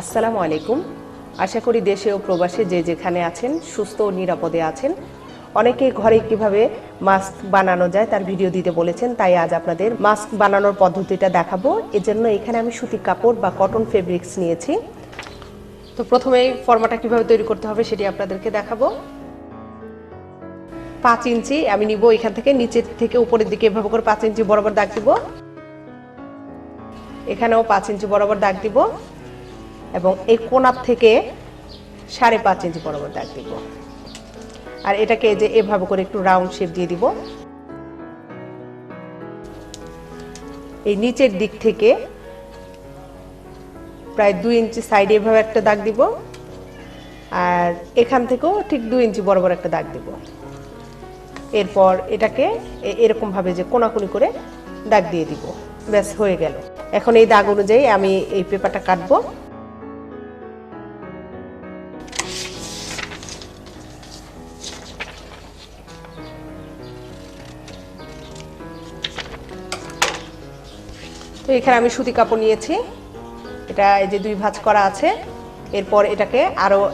আসসালামু আলাইকুম। আশা করি দেশে ও প্রবাসে যে যেখানে আছেন, সুস্থ ও নিরাপদে আছেন। অনেকে ঘরে কীভাবে মাস্ক বানানো যায় তার ভিডিও দিতে বলেছেন, তাই আজ আপনাদের মাস্ক বানানোর পদ্ধতিটা দেখাবো। এজন্য এখানে আমি সুতি কাপড় বা কটন ফেব্রিক্স নিয়েছি। তো প্রথমেই ফর্মাটা কীভাবে তৈরি করতে হবে সেটি আপনাদেরকে দেখাবো। পাঁচ ইঞ্চি আমি নিব এখান থেকে, নিচের থেকে উপরের দিকে এভাবে করে পাঁচ ইঞ্চি বরাবর দাগ দিব। এখানেও পাঁচ ইঞ্চি বরাবর দাগ দিব। এবং এই কোনার থেকে সাড়ে পাঁচ ইঞ্চি বরাবর দাগ দিব আর এটাকে যে এভাবে করে একটু রাউন্ড শেপ দিয়ে দিব। এই নিচের দিক থেকে প্রায় দুই ইঞ্চি সাইডে এভাবে একটা দাগ দিব। আর এখান থেকেও ঠিক দুই ইঞ্চি বরাবর একটা দাগ দিব। এরপর এটাকে এরকমভাবে যে কোনাকুনি করে দাগ দিয়ে দিব। ব্যাস, হয়ে গেল। এখন এই দাগ অনুযায়ী আমি এই পেপারটা কাটবো। এখানে আমি সুতি কাপড় নিয়েছি। এটা এই যে দুই ভাঁজ করা আছে। এরপর এটাকে আরও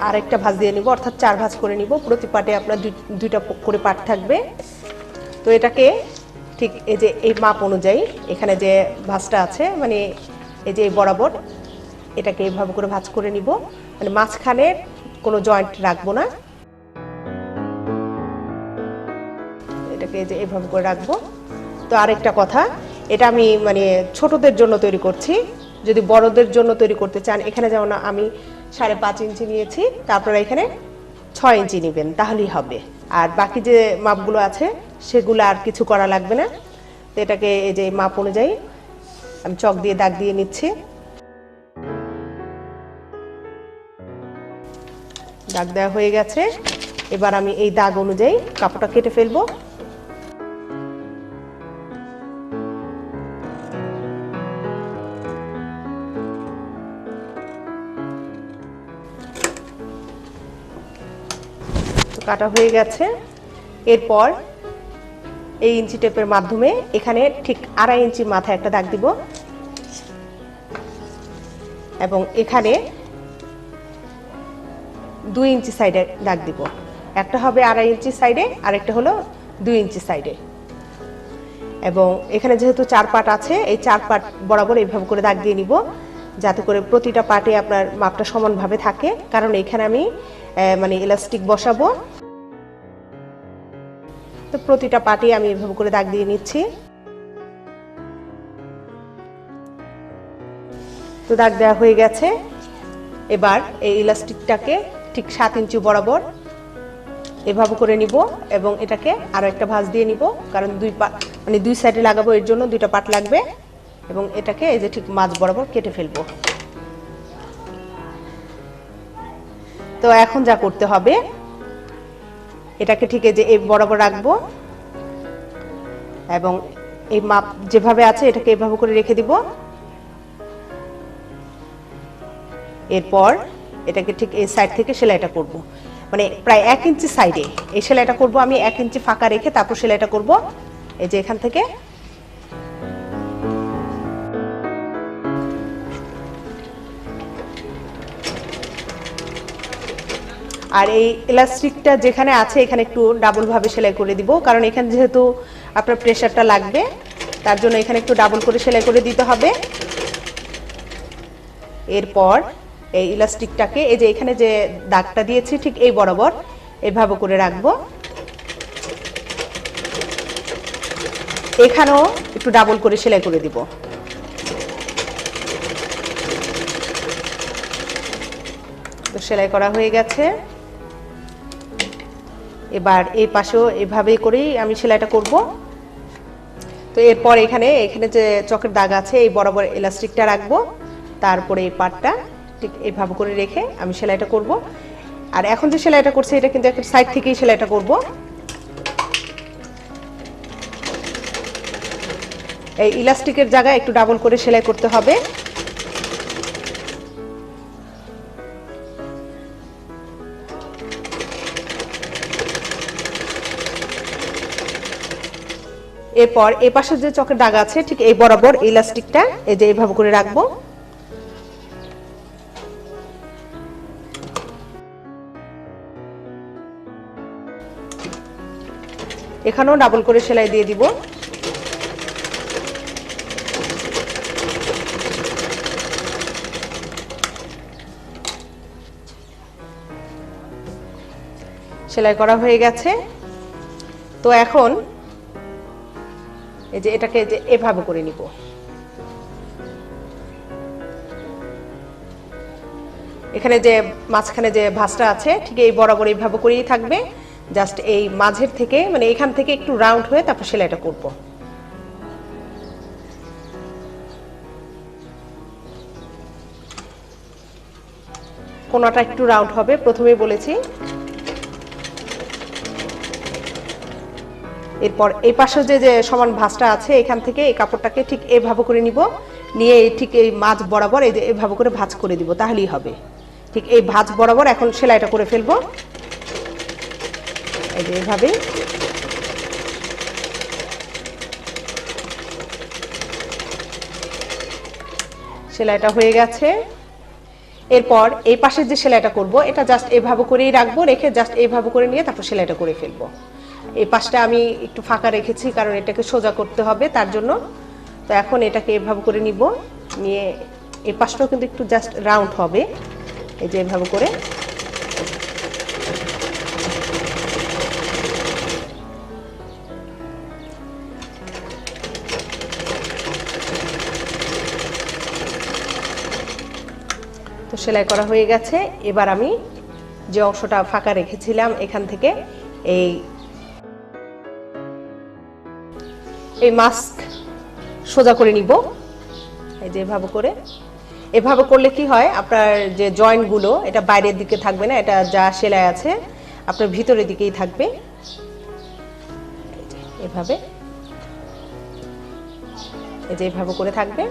আরেকটা ভাঁজ দিয়ে নিব, অর্থাৎ চার ভাঁজ করে নিব। প্রতি পাটে আপনার দুই- দুইটা করে পাট থাকবে। তো এটাকে ঠিক এই যে এই মাপ অনুযায়ী এখানে যে ভাঁজটা আছে মানে এই যে এই বরাবর, এটাকে এইভাবে করে ভাঁজ করে নিব। মানে মাঝখানে কোনো জয়েন্ট রাখব না। এটাকে এই যে এইভাবে করে রাখব। তো আরেকটা কথা এটা আমি মানে ছোটদের জন্য তৈরি করছি। যদি বড়দের জন্য তৈরি করতে চান, এখানে যেমন আমি সাড়ে পাঁচ ইঞ্চি নিয়েছি তারপরে এখানে ছয় ইঞ্চি নেবেন, তাহলেই হবে। আর বাকি যে মাপগুলো আছে, সেগুলো আর কিছু করা লাগবে না। তো এটাকে এই যে মাপ অনুযায়ী আমি চক দিয়ে দাগ দিয়ে নিচ্ছি। দাগ দেওয়া হয়ে গেছে। এবার আমি এই দাগ অনুযায়ী কাপড়টা কেটে ফেলব। কাটা হয়ে গেছে। এরপর এই ইঞ্চি টেপের মাধ্যমে এখানে ঠিক আড়াই ইঞ্চি মাথায় একটা দাগ দিব। এবং এখানে দুই ইঞ্চি সাইডে দাগ দিব। একটা হবে আড়াই ইঞ্চি সাইডে, আরেকটা হলো দুই ইঞ্চি সাইডে। এবং এখানে যেহেতু চার পাট আছে, এই চার পাট বরাবর এইভাবে করে দাগ দিয়ে নিব। যাতে করে প্রতিটা পাটে আপনার মাপটা সমানভাবে থাকে। কারণ এখানে আমি মানে ইলাস্টিক বসাবো। তো প্রতিটা পাটে আমি এভাবে করে দাগ দিয়ে নিচ্ছি। তো দাগ দেওয়া হয়ে গেছে। এবার এই ইলাস্টিকটাকে ঠিক সাত ইঞ্চি বরাবর এভাবে করে নিব এবং এটাকে আরও একটা ভাঁজ দিয়ে নিব। কারণ দুই পা মানে দুই সাইডে লাগাবো, এর জন্য দুইটা পাট লাগবে। এবং এটাকে এই যে ঠিক মাছ বরাবর কেটে ফেলব। তো এখন যা করতে হবে, এটাকে ঠিক এই যে এই বরাবর রাখব এবং এই মাপ যেভাবে আছে এটাকে এভাবে করে রেখে দিব। এরপর এটাকে ঠিক এই সাইড থেকে সেলাইটা করব। মানে প্রায় এক ইঞ্চি সাইডে এই সেলাইটা করব আমি, এক ইঞ্চি ফাঁকা রেখে তারপর সেলাইটা করব। এই যে এখান থেকে আর এই ইলাস্টিকটা যেখানে আছে, এখানে একটু ডাবল ভাবে সেলাই করে দিব। কারণ এখানে যেহেতু আপনার প্রেশারটা লাগবে, তার জন্য এখানে একটু ডাবল করে সেলাই করে দিতে হবে। এরপর এই ইলাস্টিকটাকে এই যে এখানে যে দাগটা দিয়েছি, ঠিক এই বরাবর এভাবে করে রাখব। এখানেও একটু ডাবল করে সেলাই করে দিব। তো সেলাই করা হয়ে গেছে। এবার এই পাশেও এভাবেই করেই আমি সেলাইটা করব। তো এরপর এখানে এখানে যে চকের দাগ আছে, এই বরাবর ইলাস্টিকটা রাখব। তারপরে এই পাটটা ঠিক এইভাবে করে রেখে আমি সেলাইটা করব। আর এখন যে সেলাইটা করছি, এটা কিন্তু একটা সাইড থেকেই সেলাইটা করব। এই ইলাস্টিকের জায়গায় একটু ডাবল করে সেলাই করতে হবে। এরপর এ পাশে যে চকের দাগ আছে, ঠিক এই বরাবর ইলাস্টিকটা এই যে এইভাবে করে রাখব। এখানেও ডাবল করে সেলাই দিয়ে দিব। সেলাই করা হয়ে গেছে। তো এখন এই যে এটাকে যে এভাবে করে নিব। এখানে যে মাঝখানে যে ভাঁজটা আছে, ঠিক এই বরাবর এইভাবে করেই থাকবে। জাস্ট এই মাঝের থেকে মানে এখান থেকে একটু রাউন্ড হয়ে তারপর সেলাইটা করব। কোনোটা একটু রাউন্ড হবে, প্রথমেই বলেছি। এরপর এই পাশে যে যে সমান ভাঁজটা আছে, এখান থেকে এই কাপড়টাকে ঠিক এভাবে করে নিব। নিয়ে ঠিক এই মাছ বরাবর এই যে এভাবে করে ভাঁজ করে দিব, তাহলেই হবে। ঠিক এই ভাঁজ বরাবর এখন সেলাইটা করে ফেলব। এই যে এভাবে। সেলাইটা হয়ে গেছে। এরপর এই পাশের যে সেলাইটা করব, এটা জাস্ট এভাবে করেই রাখব, রেখে জাস্ট এইভাবে করে নিয়ে তারপর সেলাইটা করে ফেলব। এই পাশটা আমি একটু ফাঁকা রেখেছি, কারণ এটাকে সোজা করতে হবে, তার জন্য। তো এখন এটাকে এভাবে করে নিব, নিয়ে এই পাশটাও কিন্তু একটু জাস্ট রাউন্ড হবে, এই যে এভাবে করে। তো সেলাই করা হয়ে গেছে। এবার আমি যে অংশটা ফাঁকা রেখেছিলাম এখান থেকে এই এই মাস্ক সোজা করে নিব। এই যে এভাবে করে। এভাবে করলে কি হয়, আপনার যে জয়েন্টগুলো এটা বাইরের দিকে থাকবে না, এটা যা সেলাই আছে, আপনার ভিতরের দিকেই থাকবে। এভাবে। এই যে এভাবে করে থাকবে।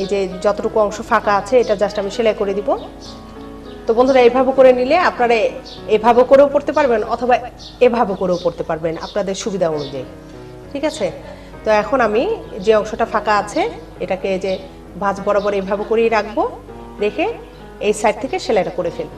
এই যে যতটুকু অংশ ফাঁকা আছে, এটা জাস্ট আমি সেলাই করে দিব। তো বন্ধুরা, এভাবে করে নিলে আপনারা এভাবে করেও পড়তে পারবেন, অথবা এভাবে করেও পড়তে পারবেন, আপনাদের সুবিধা অনুযায়ী। ঠিক আছে? তো এখন আমি যে অংশটা ফাঁকা আছে, এটাকে যে ভাজ বরাবর এভাবে করেই রাখব, রেখে এই সাইড থেকে সেলাইটা করে ফেলব।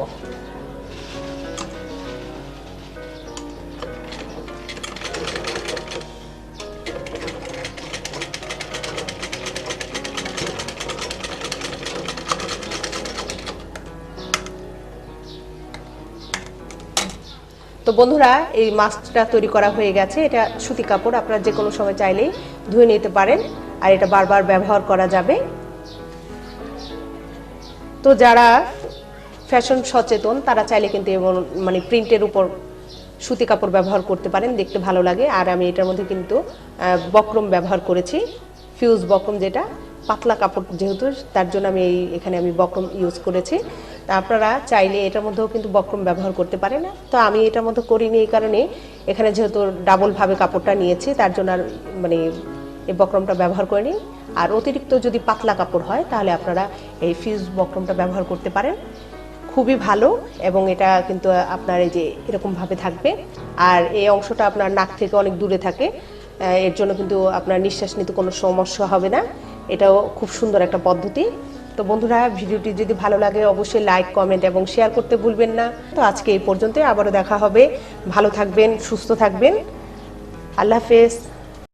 তো বন্ধুরা, এই মাস্কটা তৈরি করা হয়ে গেছে। এটা সুতি কাপড়, আপনারা যে কোনো সময় চাইলেই ধুয়ে নিতে পারেন। আর এটা বারবার ব্যবহার করা যাবে। তো যারা ফ্যাশন সচেতন, তারা চাইলে কিন্তু এমন মানে প্রিন্টের উপর সুতি কাপড় ব্যবহার করতে পারেন, দেখতে ভালো লাগে। আর আমি এটার মধ্যে কিন্তু বক্রম ব্যবহার করেছি। ফিউজ বক্রম যেটা, পাতলা কাপড় যেহেতু, তার জন্য আমি এই, এখানে আমি বক্রম ইউজ করেছি। তা আপনারা চাইলে এটার মধ্যেও কিন্তু বক্রম ব্যবহার করতে পারেন। তো আমি এটার মধ্যে করিনি এই কারণে। এখানে যেহেতু ডাবলভাবে কাপড়টা নিয়েছি, তার জন্য আর মানে এই বক্রমটা ব্যবহার করিনি। আর অতিরিক্ত যদি পাতলা কাপড় হয়, তাহলে আপনারা এই ফিউজ বক্রমটা ব্যবহার করতে পারেন। খুবই ভালো এবং এটা কিন্তু আপনার এই যে এরকমভাবে থাকবে। আর এই অংশটা আপনার নাক থেকে অনেক দূরে থাকে। এর জন্য কিন্তু আপনার নিঃশ্বাস নিতে কোনো সমস্যা হবে না। এটাও খুব সুন্দর একটা পদ্ধতি। তো বন্ধুরা, ভিডিওটি যদি ভালো লাগে, অবশ্যই লাইক কমেন্ট এবং শেয়ার করতে ভুলবেন না। তো আজকে এই পর্যন্তই, আবারও দেখা হবে। ভালো থাকবেন, সুস্থ থাকবেন। আল্লাহ হাফেজ।